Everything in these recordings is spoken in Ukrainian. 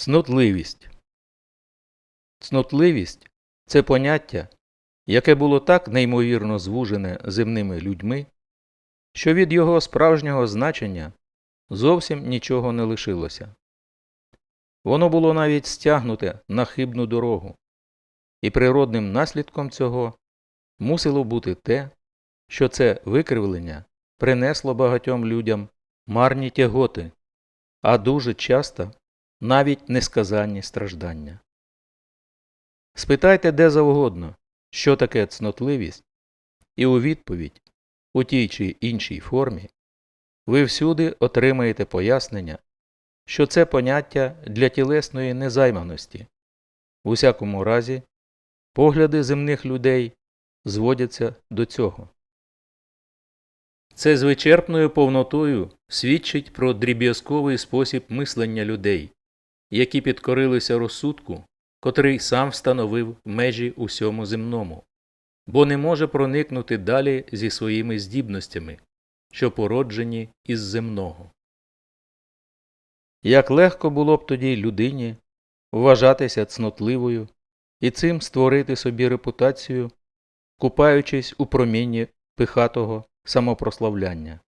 Цнотливість. Цнотливість це поняття, яке було так неймовірно звужене земними людьми, що від його справжнього значення зовсім нічого не лишилося. Воно було навіть стягнуте на хибну дорогу, і природним наслідком цього мусило бути те, що це викривлення принесло багатьом людям марні тяготи, а дуже часто навіть несказанні страждання. Спитайте де завгодно, що таке цнотливість, і у відповідь, у тій чи іншій формі, ви всюди отримаєте пояснення, що це поняття для тілесної незайманості. В усякому разі, погляди земних людей зводяться до цього. Це з вичерпною повнотою свідчить про дріб'язковий спосіб мислення людей, які підкорилися розсудку, котрий сам встановив межі усьому земному, бо не може проникнути далі зі своїми здібностями, що породжені із земного. Як легко було б тоді людині вважатися цнотливою і цим створити собі репутацію, купаючись у промінні пихатого самопрославляння.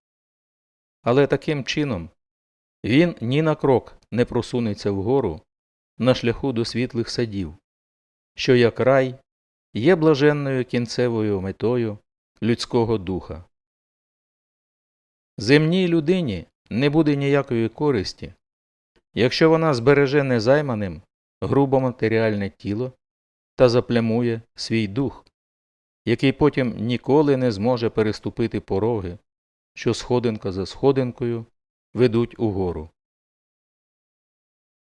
Але таким чином він ні на крок не просунеться вгору на шляху до світлих садів, що як рай є блаженною кінцевою метою людського духа. Земній людині не буде ніякої користі, якщо вона збереже незайманим грубо матеріальне тіло та заплямує свій дух, який потім ніколи не зможе переступити пороги, що сходинка за сходинкою ведуть угору.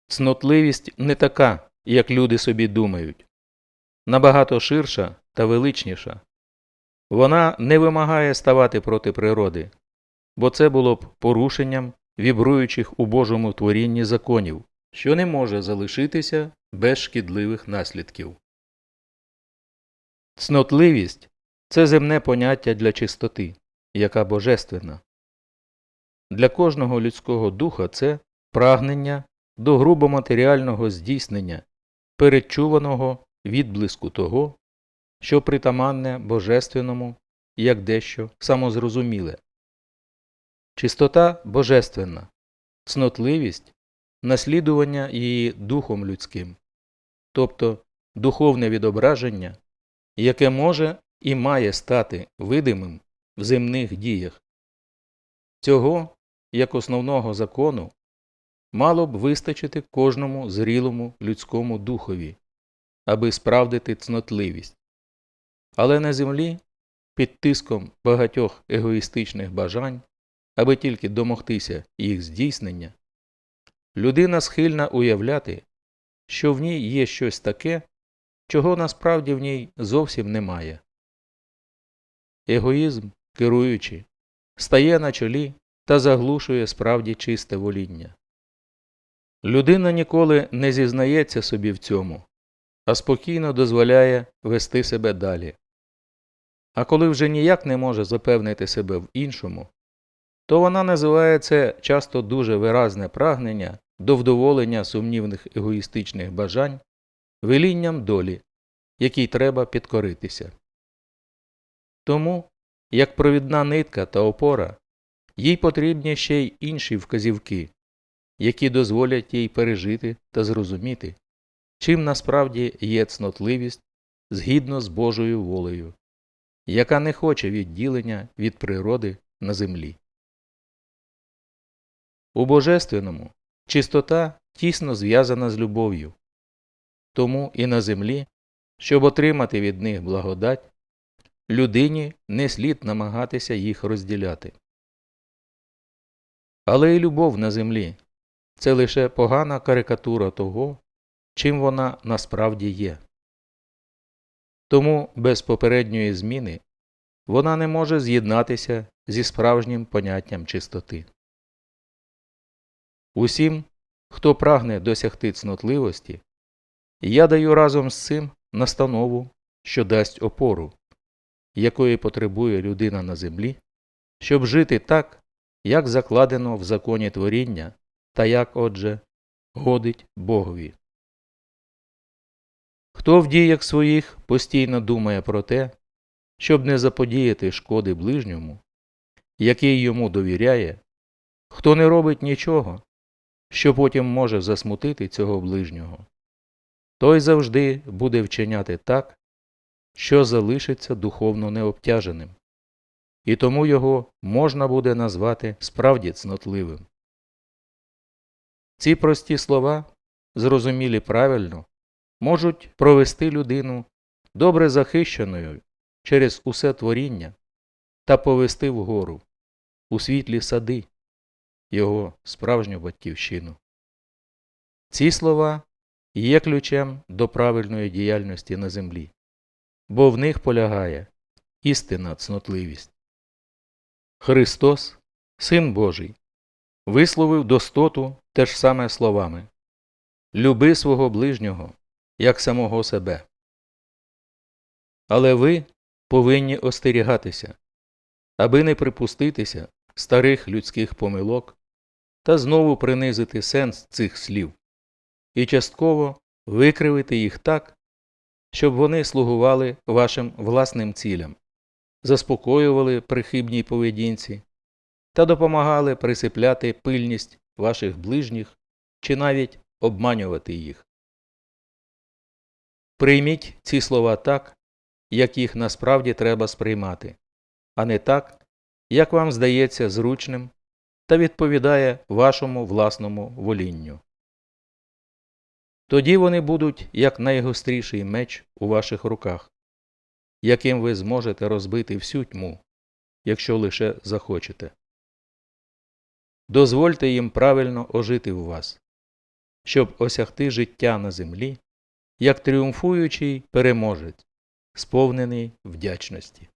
Цнотливість не така, як люди собі думають, набагато ширша та величніша. Вона не вимагає ставати проти природи, бо це було б порушенням вібруючих у Божому творінні законів, що не може залишитися без шкідливих наслідків. Цнотливість це земне поняття для чистоти, яка божественна. Для кожного людського духа це прагнення до грубоматеріального здійснення, передчуваного відблиску того, що притаманне божественному як дещо самозрозуміле. Чистота божественна, цнотливість наслідування її духом людським, тобто духовне відображення, яке може і має стати видимим в земних діях. Цього, як основного закону, мало б вистачити кожному зрілому людському духові, аби справдити цнотливість. Але на землі, під тиском багатьох егоїстичних бажань, аби тільки домогтися їх здійснення, людина схильна уявляти, що в ній є щось таке, чого насправді в ній зовсім немає. Егоїзм, керуючи, стає на чолі та заглушує справді чисте воління. Людина ніколи не зізнається собі в цьому, а спокійно дозволяє вести себе далі. А коли вже ніяк не може запевнити себе в іншому, то вона називає це часто дуже виразне прагнення до вдоволення сумнівних егоїстичних бажань велінням долі, якій треба підкоритися. Тому, як провідна нитка та опора, їй потрібні ще й інші вказівки, які дозволять їй пережити та зрозуміти, чим насправді є цнотливість згідно з Божою волею, яка не хоче відділення від природи на землі. У Божественному чистота тісно зв'язана з любов'ю, тому і на землі, щоб отримати від них благодать, людині не слід намагатися їх розділяти. Але і любов на землі це лише погана карикатура того, чим вона насправді є. Тому без попередньої зміни вона не може з'єднатися зі справжнім поняттям чистоти. Усім, хто прагне досягти цнотливості, я даю разом з цим настанову, що дасть опору, якої потребує людина на землі, щоб жити так, як закладено в законі творіння та як, отже, годить Богові. Хто в діях своїх постійно думає про те, щоб не заподіяти шкоди ближньому, який йому довіряє, хто не робить нічого, що потім може засмутити цього ближнього, той завжди буде вчиняти так, що залишиться духовно необтяженим, і тому його можна буде назвати справді цнотливим. Ці прості слова, зрозумілі правильно, можуть провести людину добре захищеною через усе творіння та повести вгору у світлі сади, його справжню батьківщину. Ці слова є ключем до правильної діяльності на землі, бо в них полягає істинна цнотливість. Христос, Син Божий, висловив достоту те ж саме словами Люби свого ближнього, як самого себе. Але ви повинні остерігатися, аби не припуститися старих людських помилок та знову принизити сенс цих слів і частково викривити їх так, щоб вони слугували вашим власним цілям, заспокоювали при хибній поведінці та допомагали присипляти пильність ваших ближніх чи навіть обманювати їх. Прийміть ці слова так, як їх насправді треба сприймати, а не так, як вам здається зручним та відповідає вашому власному волінню. Тоді вони будуть як найгостріший меч у ваших руках, яким ви зможете розбити всю тьму, якщо лише захочете. Дозвольте їм правильно ожити в вас, щоб осягти життя на землі, як тріумфуючий переможець, сповнений вдячності.